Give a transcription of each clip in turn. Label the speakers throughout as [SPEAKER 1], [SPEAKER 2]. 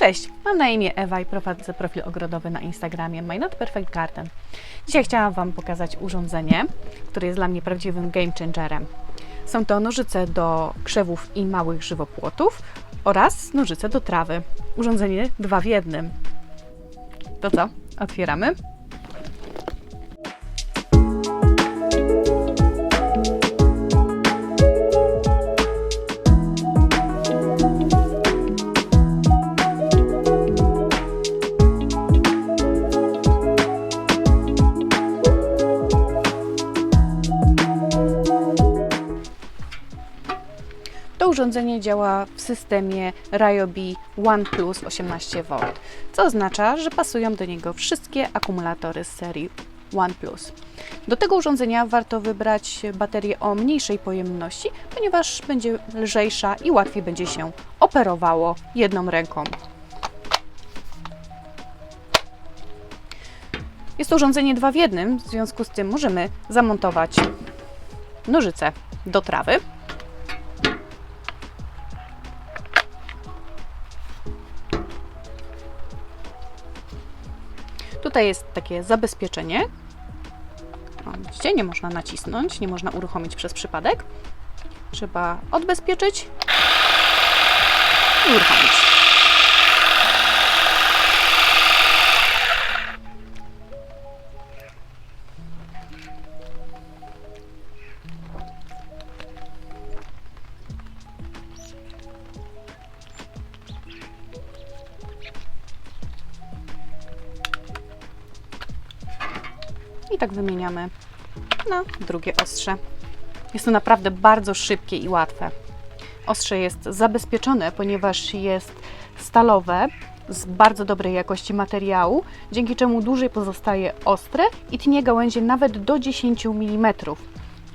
[SPEAKER 1] Cześć, mam na imię Ewa i prowadzę profil ogrodowy na Instagramie My Not Perfect Garden. Dzisiaj chciałam Wam pokazać urządzenie, które jest dla mnie prawdziwym game changerem. Są to nożyce do krzewów i małych żywopłotów oraz nożyce do trawy. Urządzenie dwa w jednym. To co? Otwieramy. Urządzenie działa w systemie Ryobi OnePlus 18V, co oznacza, że pasują do niego wszystkie akumulatory z serii OnePlus. Do tego urządzenia warto wybrać baterię o mniejszej pojemności, ponieważ będzie lżejsza i łatwiej będzie się operowało jedną ręką. Jest to urządzenie dwa w jednym, w związku z tym możemy zamontować nożyce do trawy, Tutaj jest takie zabezpieczenie. O, widzicie, nie można nacisnąć, nie można uruchomić przez przypadek. Trzeba odbezpieczyć i uruchomić. I tak wymieniamy na drugie ostrze. Jest to naprawdę bardzo szybkie i łatwe. Ostrze jest zabezpieczone, ponieważ jest stalowe, z bardzo dobrej jakości materiału, dzięki czemu dłużej pozostaje ostre i tnie gałęzie nawet do 10 mm.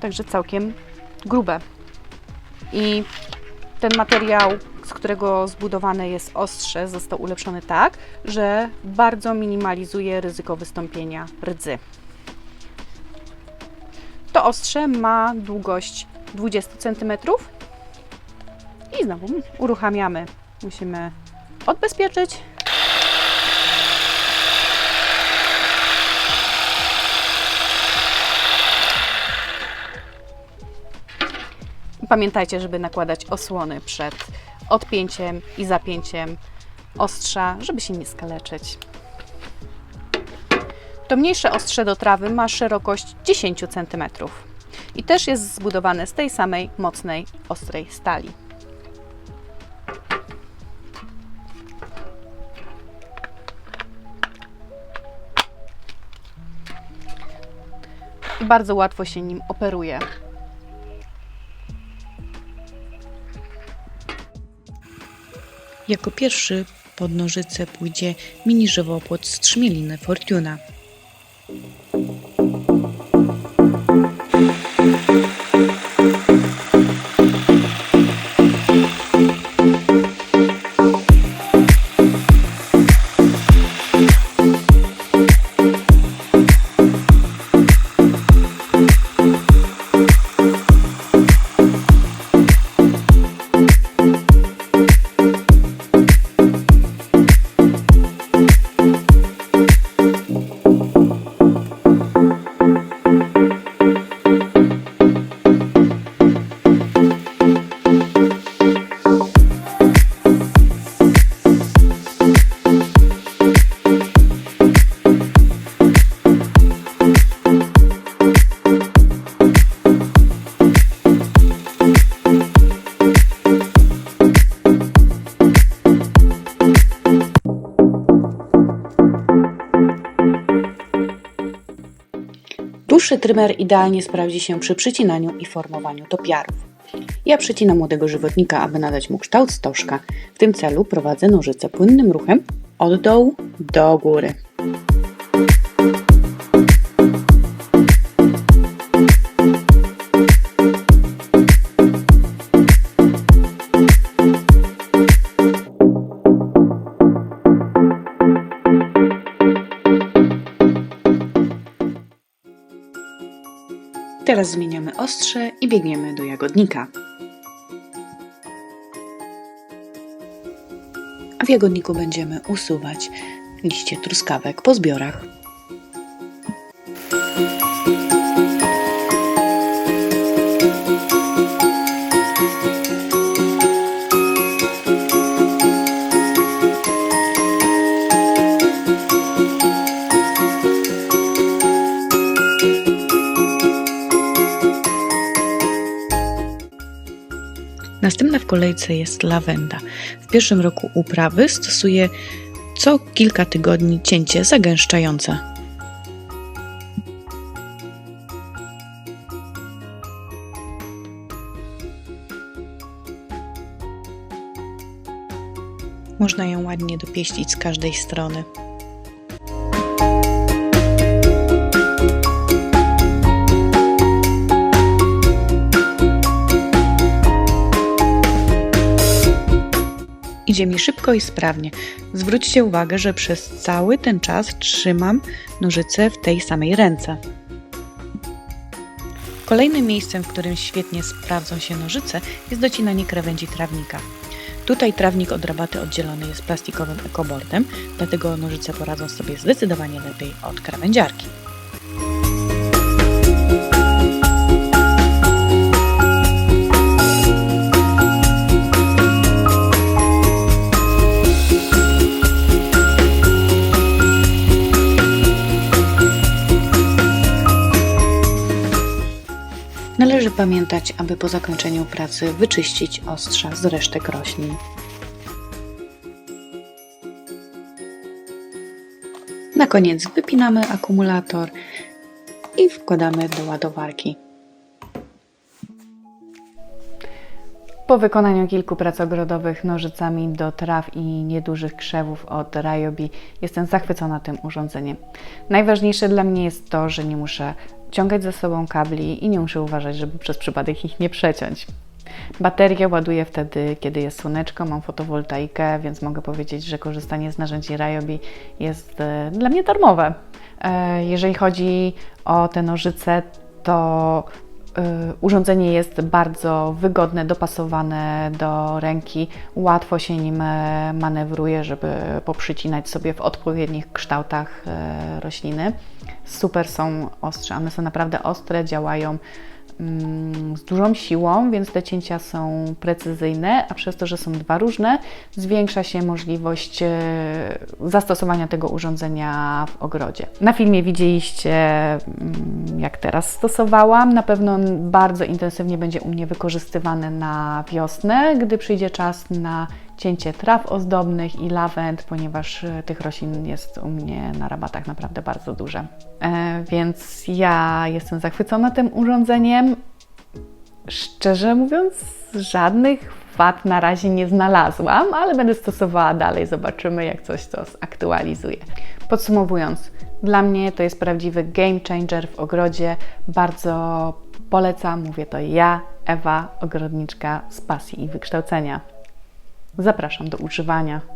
[SPEAKER 1] Także całkiem grube. I ten materiał, z którego zbudowane jest ostrze, został ulepszony tak, że bardzo minimalizuje ryzyko wystąpienia rdzy. To ostrze ma długość 20 cm. I znowu uruchamiamy. Musimy odbezpieczyć. Pamiętajcie, żeby nakładać osłony przed odpięciem i zapięciem ostrza, żeby się nie skaleczyć. To mniejsze ostrze do trawy ma szerokość 10 cm i też jest zbudowane z tej samej mocnej, ostrej stali. I bardzo łatwo się nim operuje.
[SPEAKER 2] Jako pierwszy pod nożyce pójdzie mini żywopłot z Fortuna. Thank you. Dłuższy trymer idealnie sprawdzi się przy przycinaniu i formowaniu topiarów. Ja przycinam młodego żywotnika, aby nadać mu kształt stożka. W tym celu prowadzę nożyce płynnym ruchem od dołu do góry. Teraz zmieniamy ostrze i biegniemy do jagodnika. W jagodniku będziemy usuwać liście truskawek po zbiorach. Następna w kolejce jest lawenda. W pierwszym roku uprawy stosuję co kilka tygodni cięcie zagęszczające. Można ją ładnie dopieścić z każdej strony. Idzie mi szybko i sprawnie. Zwróćcie uwagę, że przez cały ten czas trzymam nożyce w tej samej ręce. Kolejnym miejscem, w którym świetnie sprawdzą się nożyce, jest docinanie krawędzi trawnika. Tutaj trawnik od rabaty oddzielony jest plastikowym ekobordem, dlatego nożyce poradzą sobie zdecydowanie lepiej od krawędziarki. Pamiętać, aby po zakończeniu pracy wyczyścić ostrza z resztek roślin. Na koniec wypinamy akumulator i wkładamy do ładowarki.
[SPEAKER 1] Po wykonaniu kilku prac ogrodowych nożycami do traw i niedużych krzewów od Ryobi jestem zachwycona tym urządzeniem. Najważniejsze dla mnie jest to, że nie muszę ciągać ze sobą kabli i nie muszę uważać, żeby przez przypadek ich nie przeciąć. Baterię ładuję wtedy, kiedy jest słoneczko, mam fotowoltaikę, więc mogę powiedzieć, że korzystanie z narzędzi Ryobi jest e, dla mnie darmowe. E, Jeżeli chodzi o te nożyce, to urządzenie jest bardzo wygodne, dopasowane do ręki. Łatwo się nim e, manewruje, żeby poprzycinać sobie w odpowiednich kształtach e, rośliny. Super są ostrze, one są naprawdę ostre, działają z dużą siłą, więc te cięcia są precyzyjne, a przez to, że są dwa różne, zwiększa się możliwość e, zastosowania tego urządzenia w ogrodzie. Na filmie widzieliście, mm, jak teraz stosowałam. Na pewno bardzo intensywnie będzie u mnie wykorzystywany na wiosnę, gdy przyjdzie czas na cięcie traw ozdobnych i lawend, ponieważ e, tych roślin jest u mnie na rabatach naprawdę bardzo duże. Więc ja jestem zachwycona tym urządzeniem. Szczerze mówiąc, żadnych wad na razie nie znalazłam, ale będę stosowała dalej. Zobaczymy, jak coś to zaktualizuje. Podsumowując, dla mnie to jest prawdziwy game changer w ogrodzie. Bardzo polecam, mówię to ja, Ewa, ogrodniczka z pasji i wykształcenia. Zapraszam do używania.